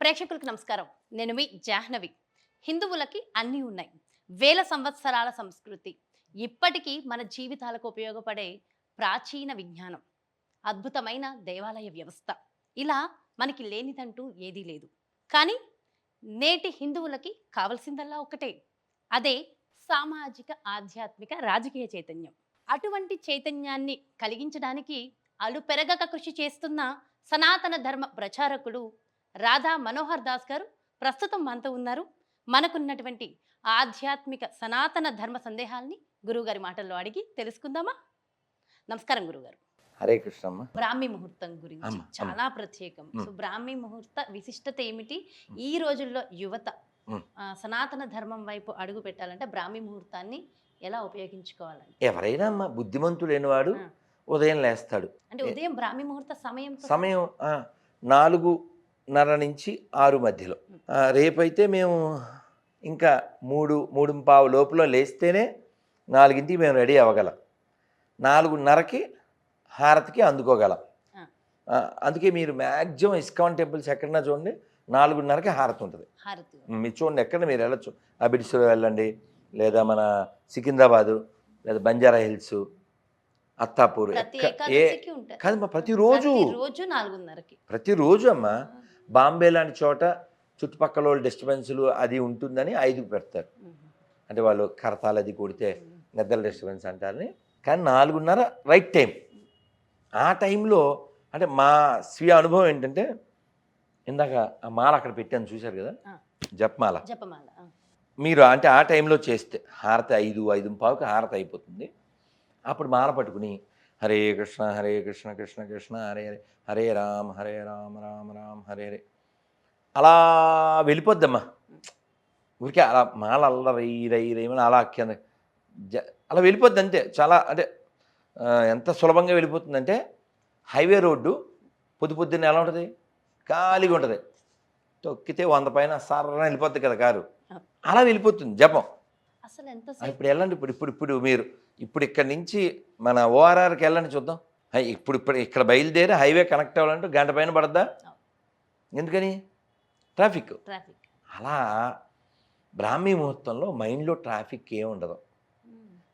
ప్రేక్షకులకు నమస్కారం. నేను మీ జాహ్నవి. హిందువులకి అన్నీ ఉన్నాయి. వేల సంవత్సరాల సంస్కృతి. ఇప్పటికీ మన జీవితాలకు ఉపయోగపడే ప్రాచీన విజ్ఞానం. అద్భుతమైన దేవాలయ వ్యవస్థ. ఇలా మనకి లేనిదంటూ ఏదీ లేదు. కానీ నేటి హిందువులకి కావలసిందల్లా ఒకటే అదే సామాజిక ఆధ్యాత్మిక రాజకీయ చైతన్యం. అటువంటి చైతన్యాన్ని కలిగించడానికి అలుపెరగక కృషి చేస్తున్న సనాతన ధర్మ ప్రచారకుడు రాధా మనోహర్ దాస్ గారు ప్రస్తుతం మనతో ఉన్నారు. మనకున్నటువంటి ఆధ్యాత్మిక సనాతన ధర్మ సందేహాల్ని గురువుగారి మాటల్లో అడిగి తెలుసుకుందామా? నమస్కారం గురుగారు హరే కృష్ణమ్మ. బ్రాహ్మీ ముహూర్తం గురించి. చాలా ప్రత్యేకం. సో బ్రాహ్మీ ముహూర్త విశిష్టత ఏమిటి? ఈ రోజుల్లో యువత సనాతన ధర్మం వైపు అడుగు పెట్టాలంటే బ్రాహ్మీ ముహూర్తాన్ని ఎలా ఉపయోగించుకోవాలని ఎవరైనా అమ్మ బుద్ధిమంతుడైనవాడు ఆ. ఉదయం లేస్తాడు. అంటే ఉదయం బ్రాహ్మీ ముహూర్త సమయం సమయం ఆ, నాలుగున్నర నుంచి ఆరు మధ్యలో. రేపైతే మేము ఇంకా మూడు మూడు పావు లోపల లేస్తేనే నాలుగింటికి మేము రెడీ అవ్వగలం. నాలుగున్నరకి హారతికి అందుకోగలం. అందుకే మీరు మ్యాక్సిమం ఇస్కాన్ టెంపుల్స్ ఎక్కడన్నా చూడండి నాలుగున్నరకి హారతి ఉంటుంది. మీరు చూడండి ఎక్కడ మీరు వెళ్ళొచ్చు. అబిడ్స్లో వెళ్ళండి లేదా మన సికింద్రాబాదు లేదా బంజారా హిల్స్ అత్తాపూర్ ఏ కాదమ్మా ప్రతిరోజు. ప్రతిరోజు అమ్మా. బాంబే లాంటి చోట చుట్టుపక్కల వాళ్ళు డిస్టర్బెన్స్లు అది ఉంటుందని ఐదుకు పెడతారు. అంటే వాళ్ళు కరతాలు అది కొడితే నిద్ర డిస్టర్బెన్స్ అంటారని. కానీ నాలుగున్నర రైట్ టైం ఆ టైంలో అంటే మా స్వీయ అనుభవం ఏంటంటే ఇందాక ఆ మాల అక్కడ పెట్టాను చూశారు కదా. జపమాల. జపమాల. మీరు అంటే ఆ టైంలో చేస్తే హారతి ఐదు ఐదు పావుకి హారతి అయిపోతుంది. అప్పుడు మాల పట్టుకుని హరే కృష్ణ హరే కృష్ణ కృష్ణ కృష్ణ హరే హరే హరే రామ్ హరే రామ్ రామ్ రామ్ హరే హరే. అలా వెళ్ళిపోద్దమ్మా. ఊరికే అలా మాల అల్ల రై రై రైమని అలా కింద అలా వెళ్ళిపోద్ది అంతే. చాలా అంటే ఎంత సులభంగా వెళ్ళిపోతుందంటే హైవే రోడ్డు పొద్దు పొద్దున్న ఎలా ఉంటుంది? ఖాళీగా ఉంటుంది. తొక్కితే వంద పైన సర్రన వెళ్ళిపోద్ది కదా కారు. అలా వెళ్ళిపోతుంది జపం. అసలు ఇప్పుడు వెళ్ళండి ఇప్పుడు ఇప్పుడు ఇప్పుడు మీరు. ఇప్పుడు ఇక్కడ నుంచి మన ఓఆర్ఆర్కి వెళ్ళండి చూద్దాం. హై, ఇప్పుడు ఇప్పుడు ఇక్కడ బయలుదేరి హైవే కనెక్ట్ అవ్వాలంటే గంట పైన పడద్దా? ఎందుకని? ట్రాఫిక్. ట్రాఫిక్. అలా బ్రాహ్మీ ముహూర్తంలో మైండ్లో ట్రాఫిక్ ఏం ఉండదు.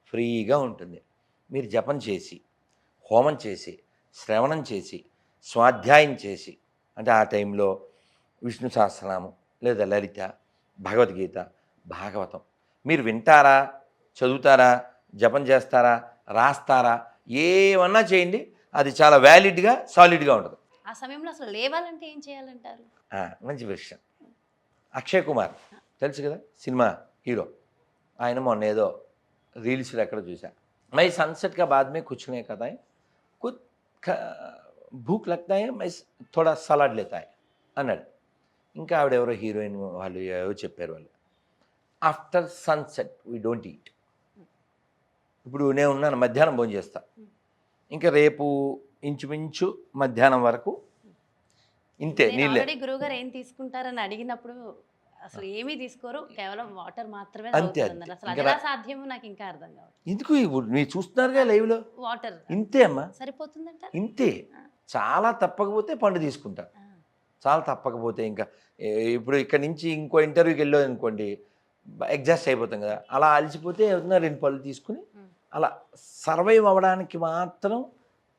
ఫ్రీగా ఉంటుంది. మీరు జపం చేసి హోమం చేసి శ్రవణం చేసి స్వాధ్యాయం చేసి అంటే ఆ టైంలో విష్ణు సహస్రనామం లేదా లలిత భగవద్గీత భాగవతం. మీరు వింటారా? చదువుతారా? జపం చేస్తారా రాస్తారా ఏమన్నా చేయండి అది చాలా వ్యాలిడ్గా సాలిడ్గా ఉంటుంది. ఆ సమయంలో అసలు లేవాలంటే ఏం చేయాలంటారు? మంచి విషయం. అక్షయ్ కుమార్ తెలుసు కదా సినిమా హీరో. ఆయన మొన్న ఏదో రీల్స్లో ఎక్కడ చూసా మై సన్సెట్ కా బాద్ మే కుచ్ నే కదా కుచ్ భూక్ లగ్తా మై థోడా సలాడ్ లేతా హై అన్నాడు. ఇంకా ఆవిడ ఎవరో హీరోయిన్ వాళ్ళు ఏవో చెప్పారు వాళ్ళు. After sunset we don't eat ఇప్పుడు నేను ఉన్నాను మధ్యాహ్నం భోజనం చేస్తా. ఇంకా రేపు ఇంచుమించు మధ్యాహ్నం వరకు ఇంతే నీళ్ళే. ఆల్రెడీ గురువు గారు ఏం తీసుకుంటారని అడిగినప్పుడు అసలు ఏమీ తీసుకోరు కేవలం వాటర్ మాత్రమే అంతే. అసలు అది ఎలా సాధ్యమో నాకు ఇంకా అర్థం కావట్లేదు. ఎందుకు ఇప్పుడు మీరు చూస్తున్నారుగా లైవ్లో? వాటర్. ఇంతే అమ్మా. సరిపోతుందంట? ఇంతే. చాలా తప్పకపోతే పండు తీసుకుంటా. చాలా తప్పకపోతే ఇంకా ఇప్పుడు ఇక్కడ నుంచి ఇంకో ఇంటర్వ్యూకి వెళ్ళాం అనుకోండి ఎగ్జాస్ట్ అయిపోతాం కదా. అలా అలసిపోతే ఏమవుతుందో రెండు పళ్ళు తీసుకుని. అలా సర్వైవ్ అవ్వడానికి మాత్రం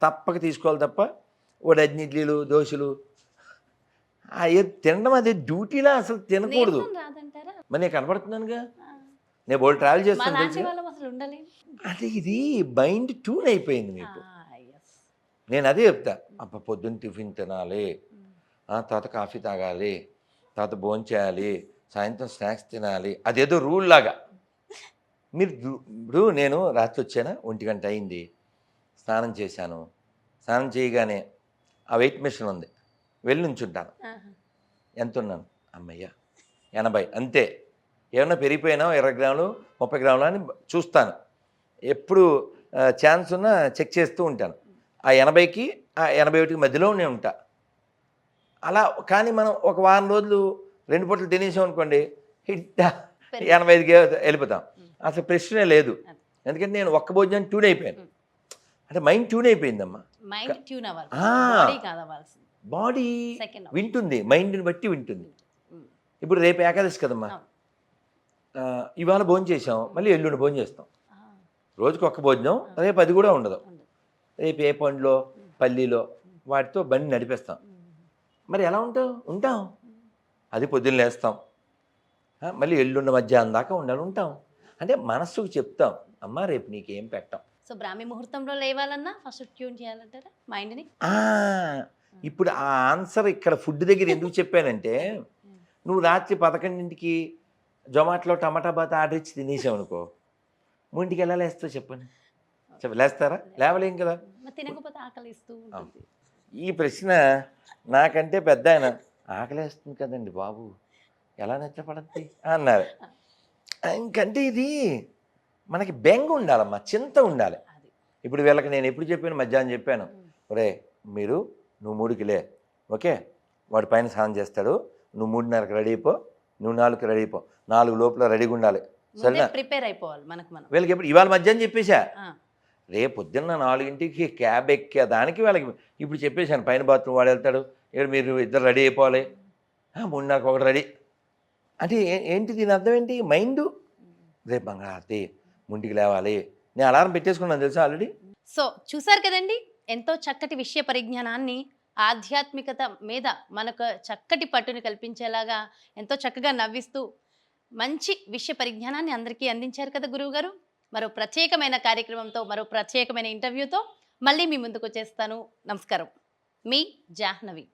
తప్పక తీసుకోవాలి తప్ప ఓ డజన్ ఇడ్లీలు దోశలు ఏ తినడం అది డ్యూటీలా అసలు తినకూడదు. మరి నేను కనపడుతున్నానుగా. నేను బోల్ ట్రావెల్ చేస్తాను అది ఇది మైండ్ ట్యూన్ అయిపోయింది మీకు. నేను అదే చెప్తా. అప్ప పొద్దున్న టిఫిన్ తినాలి. తర్వాత కాఫీ తాగాలి. తర్వాత భోజనం చేయాలి సాయంత్రం స్నాక్స్ తినాలి. అదేదో రూల్ లాగా. మీరు ఇప్పుడు నేను రాత్రి వచ్చానా? ఒంటి గంట అయింది. స్నానం చేశాను. స్నానం చేయగానే ఆ వెయిట్ మిషన్ ఉంది. వెళ్ళి నుంచుంటాను. ఎంత ఉన్నాను అమ్మయ్య ఎనభై. అంతే. ఏమన్నా పెరిగిపోయినా ఇరవై గ్రాములు ముప్పై గ్రాములు అని చూస్తాను. ఎప్పుడు ఛాన్స్ ఉన్నా చెక్ చేస్తూ ఉంటాను. ఆ ఎనభైకి ఆ ఎనభై ఒకటికి మధ్యలో నేను ఉంటా. అలా కానీ మనం ఒక వారం రోజులు రెండు పూటలు తినేసాం అనుకోండి ఎనభై ఐదుకి వెళ్ళిపోతాం. అసలు ప్రశ్నే లేదు. ఎందుకంటే నేను ఒక్క భోజనం ట్యూన్ అయిపోయాను. అంటే మైండ్ ట్యూన్ అయిపోయిందమ్మా. మైండ్ ట్యూన్ అవ్వాలి. బాడీ వింటుంది. మైండ్ని బట్టి వింటుంది. ఇప్పుడు రేపు ఏకాదశి కదమ్మా. ఇవాళ భోజనం చేసాం మళ్ళీ ఎల్లుండి భోజనం చేస్తాం. రోజుకి ఒక్క భోజనం రేపు అది కూడా ఉండదు. రేపు ఏ పండ్లో పల్లీలో వాటితో బండి నడిపేస్తాం. మరి ఎలా ఉంటాం? ఉంటాం. అది పొద్దున్న లేస్తాం. ఆ, మళ్ళీ ఎల్లుండి మధ్యాహ్నం దాకా ఉండాలి. ఉంటాం. అంటే మనస్సుకు చెప్తాం అమ్మా రేపు నీకేం పెట్టాం. సో బ్రాహ్మీ ముహూర్తంలో లేవాలన్నా ఫస్ట్ ట్యూన్ చేయాలంటారా? మైండ్ని? ఇప్పుడు ఆ ఆన్సర్ ఇక్కడ ఫుడ్ దగ్గర ఎందుకు చెప్పానంటే నువ్వు రాత్రి పదకొండింటికి జొమాటోలో టమాటా బాత్ ఆర్డర్ ఇచ్చి తినేసావు అనుకో మూడింటికి ఎలా లేస్తావు చెప్పండి? చెప్ప లేస్తారా? లేవలేం కదా? ఈ ప్రశ్న నాకంటే పెద్ద ఆయన ఆకలేస్తుంది కదండి బాబు ఎలా నిద్రపడద్ది? అన్నారు. ఇంకంటే ఇది మనకి బెంగ ఉండాలమ్మా చింత ఉండాలి. ఇప్పుడు వీళ్ళకి నేను ఎప్పుడు చెప్పాను మధ్యాహ్నం చెప్పాను. ఒరే మీరు నువ్వు మూడుకి లే. ఓకే? వాడి పైన స్నానం చేస్తాడు. నువ్వు మూడున్నరకు రెడీ అయిపో నువ్వు నాలుగుకి రెడీ అయిపో. నాలుగు లోపల రెడీగా ఉండాలి. సరేనా? ప్రిపేర్ అయిపోవాలి మనకు మనం. వీళ్ళకి ఎప్పుడు ఇవాళ మధ్యాహ్నం చెప్పేశా? రేపు పొద్దున్న నాలుగింటికి క్యాబ్ ఎక్కే దానికి వాళ్ళకి ఇప్పుడు చెప్పేశాను పైన బాత్రూమ్ వాడు వెళ్తాడు. ఇక్కడ మీరు ఇద్దరు రెడీ అయిపోవాలి. మూడున్నరకు ఒకటి రెడీ. అంటే ఏంటి దీని అర్థం ఏంటి? మైండ్? రేపు మంగళారతి ముంటికి లేవాలి. నేను అలారం పెట్టేసుకున్నాను తెలుసా ఆల్రెడీ? సో చూసారు కదండి? ఎంతో చక్కటి విషయ పరిజ్ఞానాన్ని ఆధ్యాత్మికత మీద మనకు చక్కటి పట్టుని కల్పించేలాగా ఎంతో చక్కగా నవ్విస్తూ మంచి విషయ పరిజ్ఞానాన్ని అందరికీ అందించారు కదా గురువు గారు మరో ప్రత్యేకమైన కార్యక్రమంతో మరో ప్రత్యేకమైన ఇంటర్వ్యూతో మళ్ళీ మీ ముందుకు వచ్చేస్తాను. నమస్కారం. మీ జాహ్నవి.